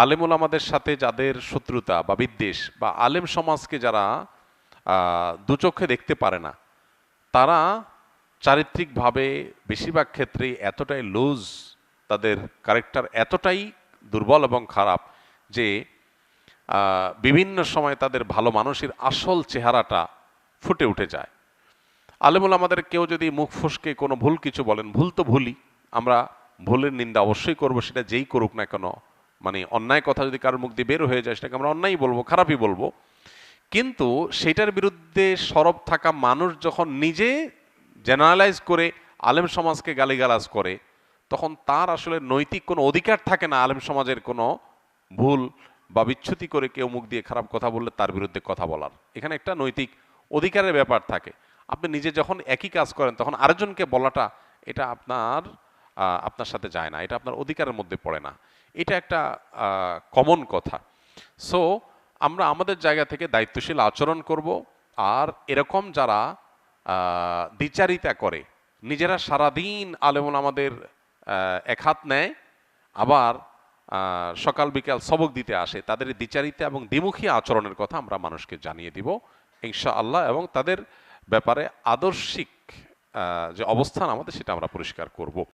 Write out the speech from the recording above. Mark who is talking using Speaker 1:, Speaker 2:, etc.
Speaker 1: আলেমুল আমাদের সাথে যাদের শত্রুতা বা বিদ্বেষ বা আলেম সমাজকে যারা দুচোখে দেখতে পারে না, তারা চারিত্রিকভাবে বেশিরভাগ ক্ষেত্রেই এতটাই লুজ তাদের ক্যারেক্টার এতটাই দুর্বল এবং খারাপ যে বিভিন্ন সময় তাদের ভালো মানুষের আসল চেহারাটা ফুটে উঠে যায়। আলেমুল আমাদের কেউ যদি মুখ ফসকে কোনো ভুল কিছু বলেন, ভুল তো ভুলই, আমরা ভুলের নিন্দা অবশ্যই করব, সেটা যেই করুক না কেন মানে অন্যায় কথা যদি কারোর মুখ দিয়ে বের হয়ে যায়, সেটাকে আমরা অন্যায় বলব, খারাপই বলব। কিন্তু সেটার বিরুদ্ধে সরব থাকা মানুষ যখন নিজে জেনারেলাইজ করে আলেম সমাজকে গালিগালাজ করে, তখন তার আসলে নৈতিক কোনো অধিকার থাকে না আলেম সমাজের কোনো ভুল বা বিচ্যুতি করে কেউ মুখ দিয়ে খারাপ কথা বললে তার বিরুদ্ধে কথা বলার। এখানে একটা নৈতিক অধিকারের ব্যাপার থাকে। আপনি নিজে যখন একই কাজ করেন, তখন আরেকজনকে বলাটা, এটা আপনার আপনার সাথে যায় না, এটা আপনার অধিকারের মধ্যে পড়ে না। এটা একটা কমন কথা। সো আমরা আমাদের জায়গা থেকে দায়িত্বশীল আচরণ করব, আর এরকম যারা দ্বিচারিতা করে, নিজেরা সারাদিন আলেমন আমাদের এক হাত নেয়, আবার সকাল বিকাল সবক দিতে আসে, তাদের দ্বিচারিতা এবং দ্বিমুখী আচরণের কথা আমরা মানুষকে জানিয়ে দিব ইনশা আল্লাহ এবং তাদের ব্যাপারে আদর্শিক যে অবস্থান আমাদের, সেটা আমরা পরিষ্কার করব।